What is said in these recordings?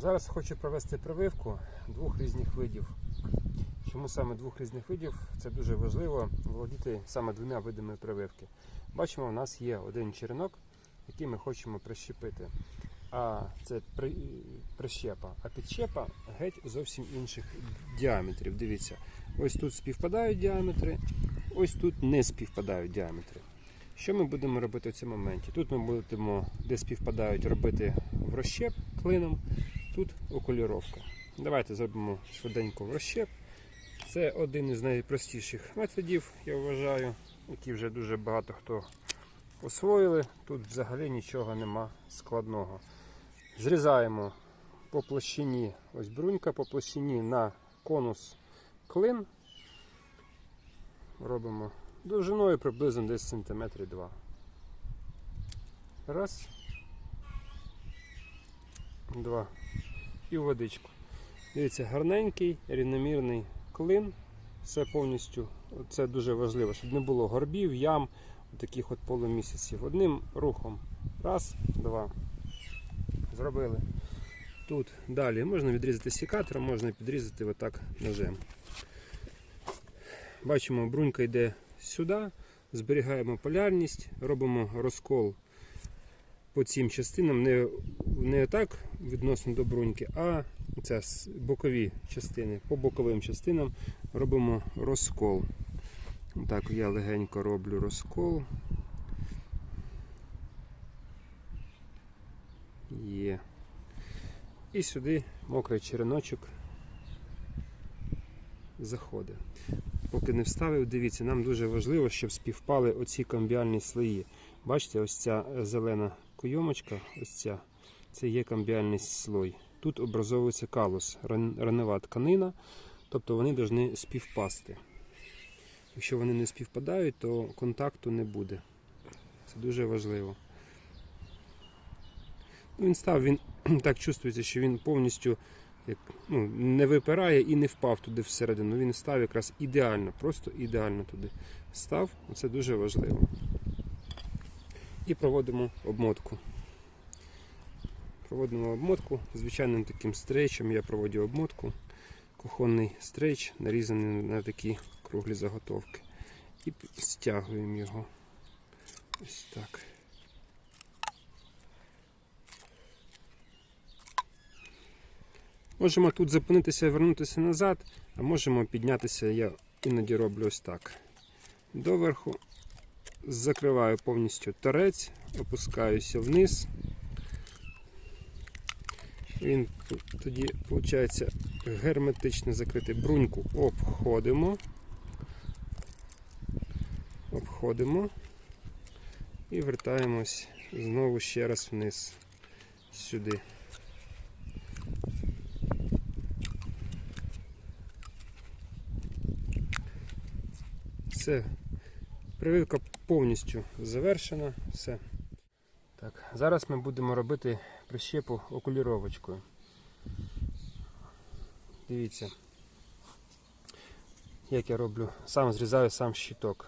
Зараз хочу провести прививку двох різних видів. Чому саме двох різних видів? Це дуже важливо володіти саме двома видами прививки. Бачимо, у нас є один черенок, який ми хочемо прищепити. А це при, прищепа. А підщепа геть зовсім інших діаметрів. Дивіться, ось тут співпадають діаметри, ось тут не співпадають діаметри. Що ми будемо робити в цьому моменті? Тут ми будемо, де співпадають, робити в розщеп клином, тут окуліровка. Давайте зробимо швиденько розщеп. Це один із найпростіших методів, я вважаю, які вже дуже багато хто освоїли. Тут взагалі нічого нема складного. Зрізаємо по площині, ось брунька по площині на конус клин. Робимо довжиною приблизно десь сантиметрів 2. Раз. Два. І водичку. Дивіться, гарненький, рівномірний клин. Все повністю, це дуже важливо, щоб не було горбів, ям, таких от полумісяців. Одним рухом. Раз, два. Зробили. Тут далі можна відрізати сікатором, можна підрізати отак ножем. Бачимо, брунька йде сюди, зберігаємо полярність, робимо розкол по цим частинам, не, не так відносно до бруньки, а це бокові частини. По боковим частинам робимо розкол. Так, я легенько роблю розкол. Є. І сюди мокрий череночок заходить. Поки не вставив, дивіться, нам дуже важливо, щоб співпали оці камбіальні слої. Бачите, ось ця е, зелена койомочка, ось ця, це є камбіальний слой. Тут образовується калус, ран- ранова тканина, тобто вони повинні співпасти. Якщо вони не співпадають, то контакту не буде. Це дуже важливо. Ну, Він став, він так чувствується, що він повністю ну, не випирає і не впав туди всередину. Він став якраз ідеально, просто ідеально туди став. Це дуже важливо. І проводимо обмотку. Проводимо обмотку. Звичайним таким стрейчем я проводю обмотку. Кухонний стрейч, нарізаний на такі круглі заготовки. І стягуємо його. Ось так. Можемо тут зупинитися і вернутися назад, а можемо піднятися, я іноді роблю ось так. Доверху закриваю повністю торець, опускаюся вниз. Він тоді, виходить, герметично закритий. Бруньку обходимо. Обходимо і вертаємось знову ще раз вниз сюди. Все. Прививка повністю завершена. Все. Так, зараз ми будемо робити прищепу окуліровочкою. Дивіться, як я роблю. Сам зрізаю сам щиток.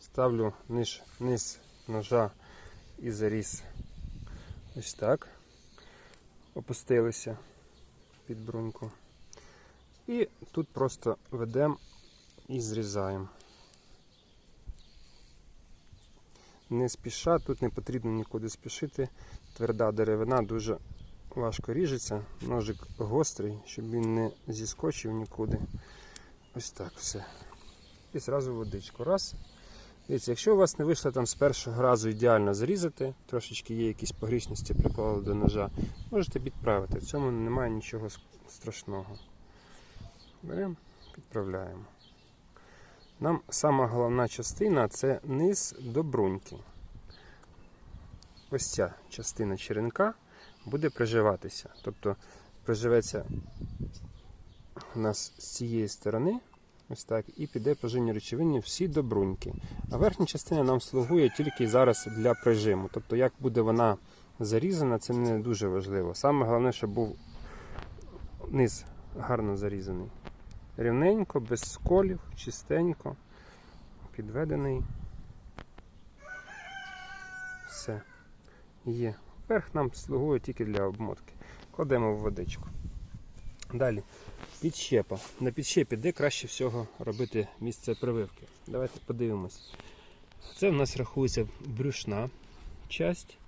Ставлю низ, низ ножа і заріз. Ось так. Опустилися під бруньку. І тут просто ведемо і зрізаємо. Не спіша, тут не потрібно нікуди спішити. Тверда деревина дуже важко ріжеться. Ножик гострий, щоб він не зіскочив нікуди. Ось так все. І зразу водичку. Раз. Дивіться, якщо у вас не вийшло там з першого разу ідеально зарізати, трошечки є якісь погрішності, приклали до ножа, можете підправити. В цьому немає нічого страшного. Беремо, підправляємо. Нам сама головна частина це низ до бруньки. Ось ця частина черенка буде приживатися. Тобто приживеться у нас з цієї сторони, ось так, і піде поживні речовини всі до бруньки. А верхня частина нам слугує тільки зараз для прижиму. Тобто, як буде вона зарізана, це не дуже важливо. Саме головне, щоб був низ гарно зарізаний. Рівненько, без сколів, чистенько, підведений. Все. Є. Верх нам слугує тільки для обмотки. кладемо в водичку. Далі. Підщепа. На підщепі, де краще всього робити місце прививки. Давайте подивимось. Це в нас рахується брюшна часть,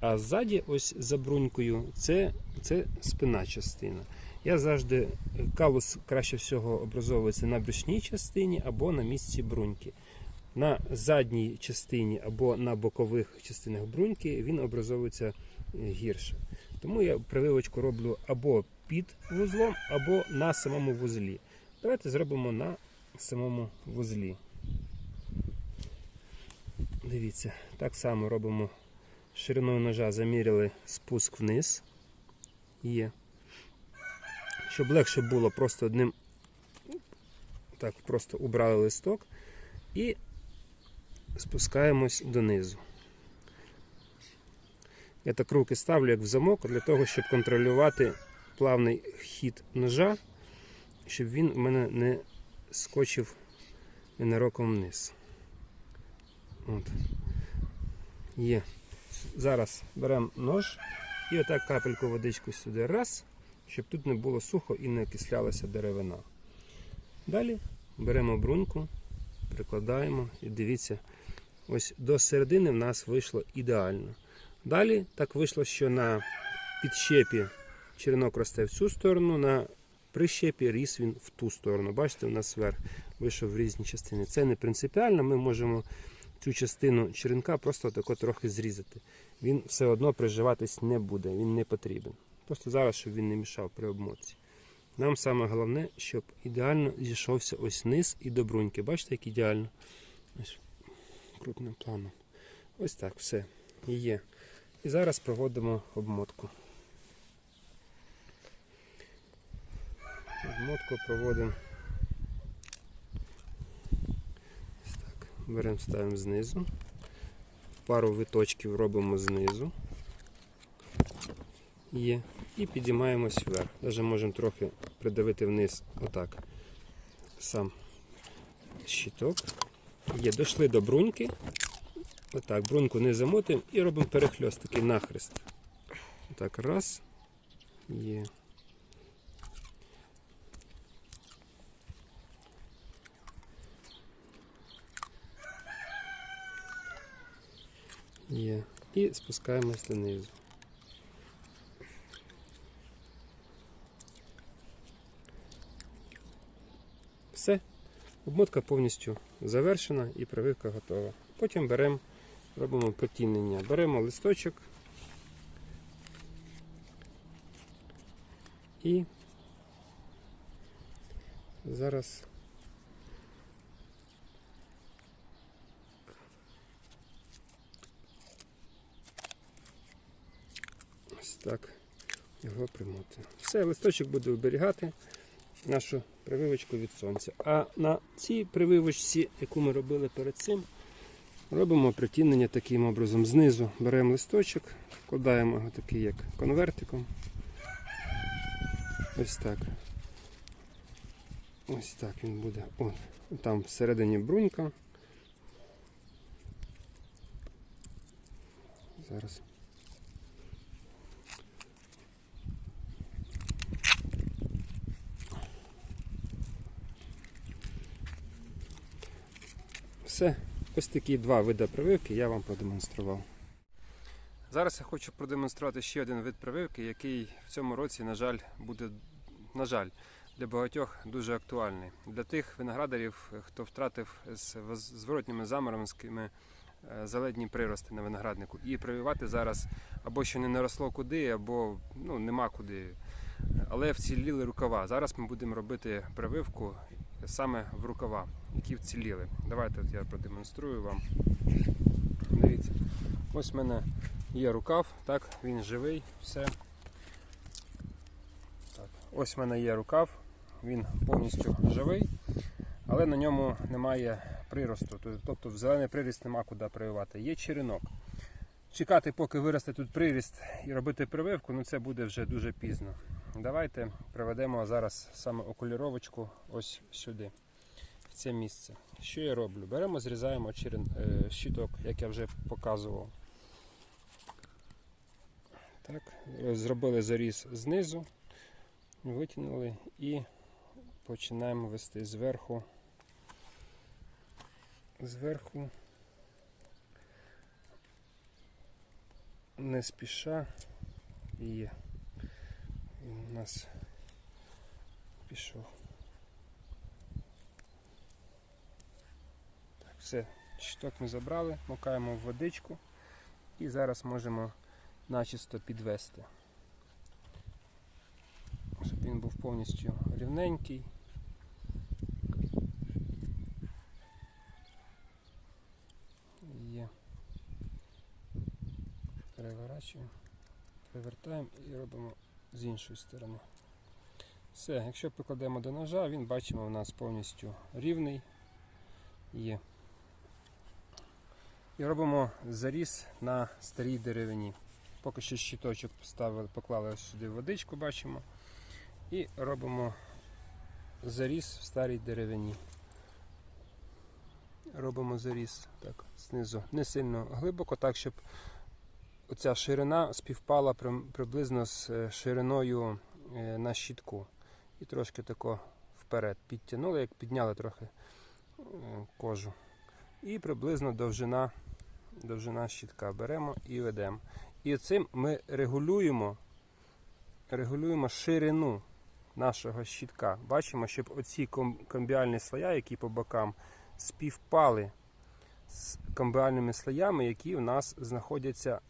а ззаді, ось за брунькою, це, це спина частина. Я завжди калус краще всього образовується на брюшній частині або на місці бруньки. На задній частині або на бокових частинах бруньки він образовується е, гірше. Тому я прививочку роблю або під вузлом, або на самому вузлі. Давайте зробимо на самому вузлі. Дивіться, так само робимо шириною ножа, заміряли спуск вниз. Є. Щоб легше було, просто одним так, просто убрали листок і спускаємось донизу. Я так руки ставлю як в замок для того, щоб контролювати плавний хід ножа, щоб він в мене не скочив ненароком вниз. От. Є. Зараз беремо нож і отак капельку водичку сюди раз, щоб тут не було сухо і не окислялася деревина. Далі беремо бруньку, прикладаємо і дивіться, ось до середини в нас вийшло ідеально. Далі так вийшло, що на підщепі черенок росте в цю сторону, на прищепі ріс він в ту сторону. Бачите, у нас верх вийшов в різні частини. Це не принципіально, ми можемо цю частину черенка просто тако трохи зрізати. Він все одно приживатись не буде, він не потрібен. Просто зараз, щоб він не мішав при обмотці. Нам саме головне, щоб ідеально зійшовся ось низ і до бруньки. Бачите, як ідеально? Ось крупним планом. Ось так, все. Є. І зараз проводимо обмотку. Обмотку проводимо. Беремо, ставимо знизу. Пару виточків робимо знизу. Є. І підіймаємось вверх. Навіть можемо трохи придавити вниз отак. Сам щиток. Є, дійшли до бруньки. Отак, бруньку не замотуємо і робимо перехльост такий нахрест. Так, раз. Є. Є. І спускаємось донизу. Все. Обмотка повністю завершена і прививка готова. Потім беремо, робимо потінення. Беремо листочок і зараз ось так його примотуємо. Все, листочок буде оберігати нашу прививочку від сонця. А на цій прививочці, яку ми робили перед цим, робимо притінення таким образом. Знизу беремо листочок, вкладаємо його такий як конвертиком. Ось так. Ось так він буде. О, там всередині брунька. Зараз. Все, ось такі два види прививки я вам продемонстрував. Зараз я хочу продемонструвати ще один вид прививки, який в цьому році, на жаль, буде, на жаль, для багатьох дуже актуальний. Для тих виноградарів, хто втратив з зворотніми заморозками е, заледні прирости на винограднику. І прививати зараз або ще не наросло куди, або ну, нема куди. Але вціліли рукава. Зараз ми будемо робити прививку саме в рукава, які вціліли. Давайте от я продемонструю вам. Дивіться, ось в мене є рукав, так, він живий, все. Так, ось в мене є рукав, він повністю живий, але на ньому немає приросту. Тобто в зелений приріст нема куди прививати. Є черенок. Чекати, поки виросте тут приріст і робити прививку, ну це буде вже дуже пізно. Давайте приведемо зараз саме окуліровочку ось сюди, в це місце. Що я роблю? Беремо, зрізаємо е, щиток, як я вже показував. Так, зробили заріз знизу, витягнули і починаємо вести зверху. Зверху не спіша і він у нас пішов. Так, все, щиток ми забрали, макаємо в водичку і зараз можемо начисто підвести. Щоб він був повністю рівненький. Є. Переворачуємо, перевертаємо і робимо з іншої сторони. Все, якщо покладемо до ножа, він бачимо у нас повністю рівний є. І робимо заріз на старій деревині. Поки що щиточок поставили, поклали ось сюди водичку, бачимо. І робимо заріз в старій деревині. Робимо заріз так, знизу. Не сильно глибоко, так, щоб оця ширина співпала при- приблизно з е, шириною е, на щитку. І трошки тако вперед підтягнули, як підняли трохи е, кожу. І приблизно довжина, довжина щитка беремо і ведемо. І цим ми регулюємо, регулюємо ширину нашого щитка. Бачимо, щоб оці комбіальні слоя, які по бокам, співпали з комбіальними слоями, які у нас знаходяться,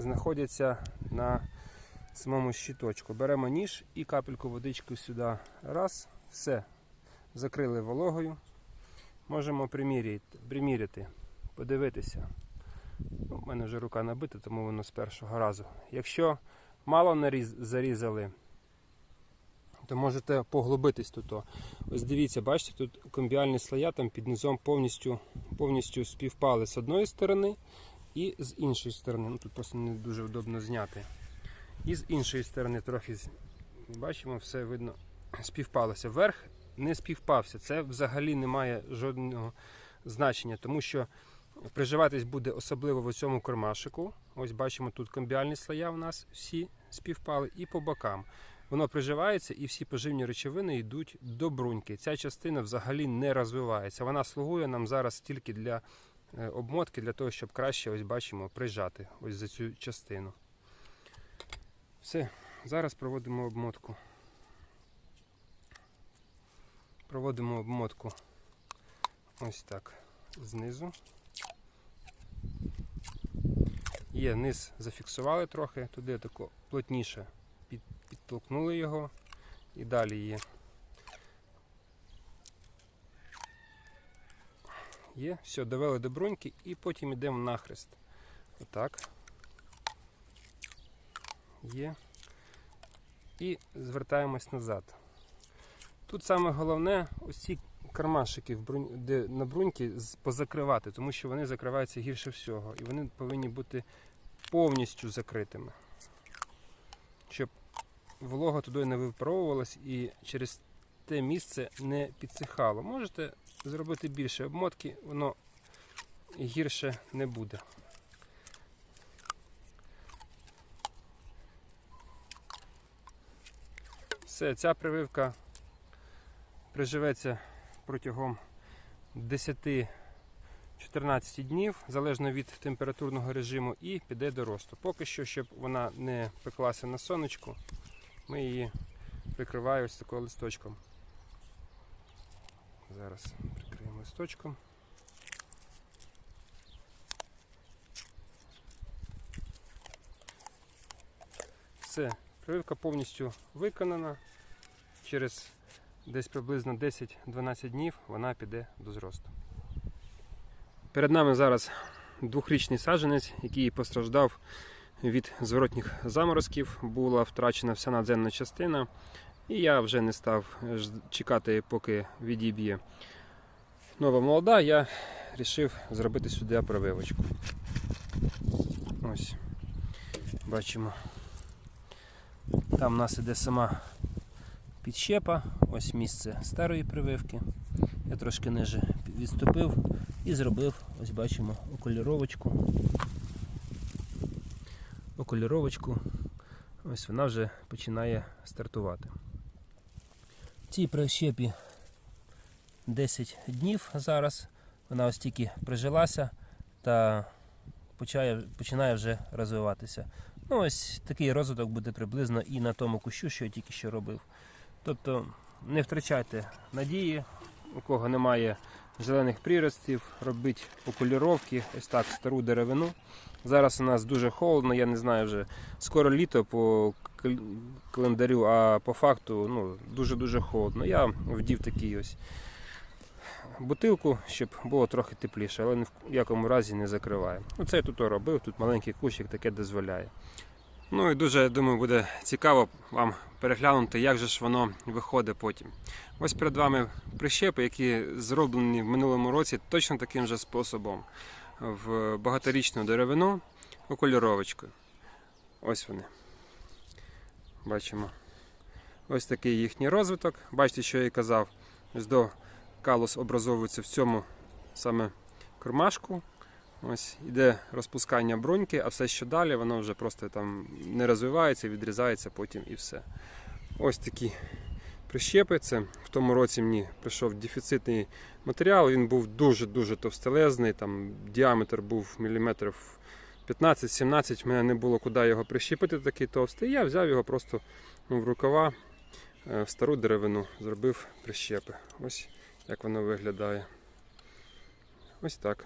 знаходяться на самому щиточку. Беремо ніж і капельку водички сюди. Раз, все. Закрили вологою. Можемо приміряти, подивитися. Ну, У мене вже рука набита, тому воно з першого разу. Якщо мало наріз, зарізали, то можете поглибитись тут. Ось дивіться, бачите, тут комбіальні слоя там під низом повністю, повністю співпали з одної сторони і з іншої сторони. Ну, тут просто не дуже удобно зняти. І з іншої сторони трохи бачимо, все видно, співпалося. Верх не співпався. Це взагалі не має жодного значення, тому що приживатись буде особливо в цьому кармашику. Ось бачимо, тут комбіальні слоя у нас всі співпали і по бокам. Воно приживається і всі поживні речовини йдуть до бруньки. Ця частина взагалі не розвивається. Вона слугує нам зараз тільки для обмотки, для того, щоб краще ось бачимо прижати ось за цю частину. Все, зараз проводимо обмотку. Проводимо обмотку ось так знизу. Є, низ зафіксували трохи, туди тако плотніше підтолкнули його і далі є. Є, все, довели до бруньки і потім йдемо нахрест. Отак. Є. І звертаємось назад. Тут саме головне ось кармашики на бруньки позакривати, тому що вони закриваються гірше всього. І вони повинні бути повністю закритими. Щоб волога туди не випаровувалась і через те місце не підсихало. Можете зробити більше обмотки, воно гірше не буде. Все, ця прививка приживеться протягом 10-14 днів, залежно від температурного режиму, і піде до росту. Поки що, щоб вона не пеклася на сонечку, ми її прикриваємо ось таким листочком. Зараз прикриємо листочком. Все, прививка повністю виконана. Через десь приблизно 10-12 днів вона піде до зросту. Перед нами зараз двохрічний саджанець, який постраждав від зворотніх заморозків. Була втрачена вся надземна частина, і я вже не став чекати, поки відіб'є нова молода. Я вирішив зробити сюди прививочку. Ось, бачимо. Там у нас іде сама підщепа, ось місце старої прививки. Я трошки ниже відступив і зробив, ось бачимо, окольоровочку. окуліровочку. Ось вона вже починає стартувати. Цій прищепі 10 днів зараз. Вона ось тільки прижилася та почає, починає вже розвиватися. Ну, ось такий розвиток буде приблизно і на тому кущу, що я тільки що робив. Тобто не втрачайте надії, у кого немає зелених приростів, робіть окуліровки, ось так стару деревину. Зараз у нас дуже холодно, я не знаю вже скоро літо по календарю, а по факту ну, дуже-дуже холодно. Я вдів такий ось бутилку, щоб було трохи тепліше, але ні в якому разі не закриває. Оце я тут робив, тут маленький кущик таке дозволяє. Ну і дуже, я думаю, буде цікаво вам переглянути, як же ж воно виходить потім. Ось перед вами прищепи, які зроблені в минулому році точно таким же способом в багаторічну деревину окуліровочкою. Ось вони. Бачимо. Ось такий їхній розвиток. Бачите, що я і казав. Ось до калус образовується в цьому саме кармашку. Ось іде розпускання бруньки, а все, що далі, воно вже просто там не розвивається, відрізається потім і все. Ось такі прищепи. Це в тому році мені прийшов дефіцитний матеріал. Він був дуже-дуже товстелезний. Там діаметр був міліметрів 15-17. В мене не було куди його прищепити, такий товстий. Я взяв його просто ну, в рукава, е, в стару деревину, зробив прищепи. Ось як воно виглядає. Ось так.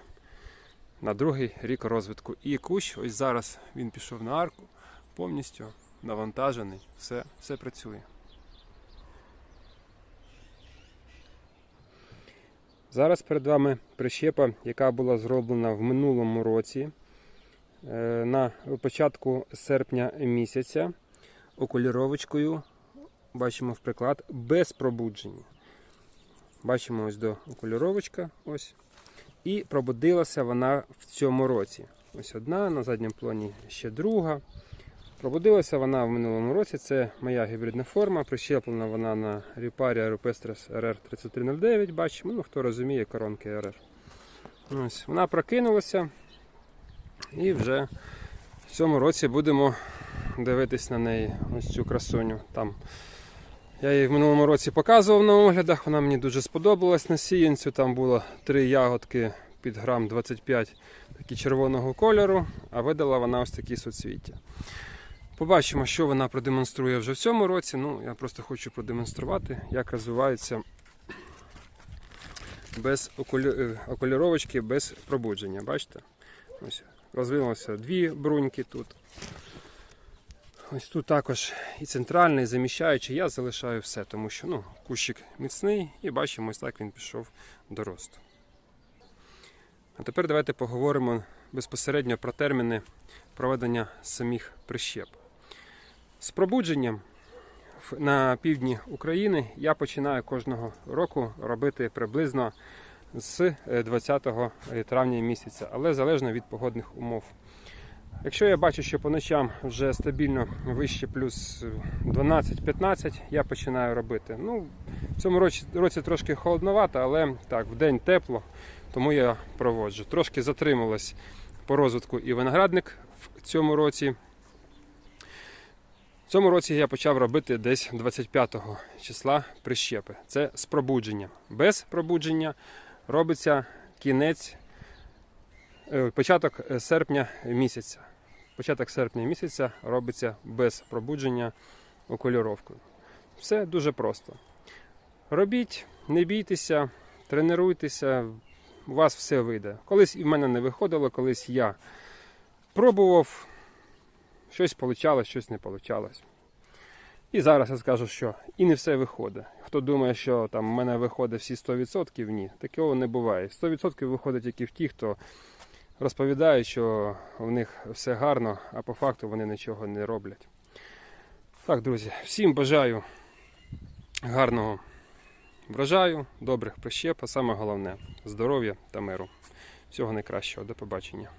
На другий рік розвитку. І кущ, ось зараз він пішов на арку, повністю навантажений, все, все працює. Зараз перед вами прищепа, яка була зроблена в минулому році е, на початку серпня місяця окуліровочкою. Бачимо в приклад без пробудження. Бачимо ось до окуліровочка. Ось. І пробудилася вона в цьому році. Ось одна, на задньому плані ще друга. Пробудилася вона в минулому році. Це моя гібридна форма. Прищеплена вона на ріпарі Aeropestres RR3309. Бачимо, ну хто розуміє коронки RR. Ось, вона прокинулася. І вже в цьому році будемо дивитись на неї. Ось цю красуню. Там я її в минулому році показував на оглядах, вона мені дуже сподобалась на сіянцю. Там було три ягодки під грам 25 такі червоного кольору, а видала вона ось такі соцвіття. Побачимо, що вона продемонструє вже в цьому році. Ну, я просто хочу продемонструвати, як розвиваються без окулі... е, окуліровочки, без пробудження. Бачите? Ось розвинулося дві бруньки тут. Ось тут також і центральний, і заміщаючий. Я залишаю все, тому що ну, кущик міцний і бачимо, ось так він пішов до росту. А тепер давайте поговоримо безпосередньо про терміни проведення самих прищеп. З пробудженням на півдні України я починаю кожного року робити приблизно з е, 20 травня місяця, але залежно від погодних умов. Якщо я бачу, що по ночам вже стабільно вище плюс 12-15, я починаю робити. Ну, в цьому році, році трошки холодновато, але так, в день тепло, тому я проводжу. Трошки затрималась по розвитку і виноградник в цьому році. В цьому році я почав робити десь 25 числа прищепи. Це з пробудженням. Без пробудження робиться кінець, е, початок е, серпня місяця. Початок серпня місяця робиться без пробудження окуліровкою. Все дуже просто. Робіть, не бійтеся, тренуйтеся, у вас все вийде. Колись і в мене не виходило, колись я пробував, щось вийшло, щось не вийшло. І зараз я скажу, що і не все виходить. Хто думає, що там в мене виходить всі 100%, ні, такого не буває. 100% виходить тільки в ті, хто розповідає, що в них все гарно, а по факту вони нічого не роблять. Так, друзі, всім бажаю гарного врожаю, добрих прищеп, а саме головне здоров'я та миру. Всього найкращого, до побачення.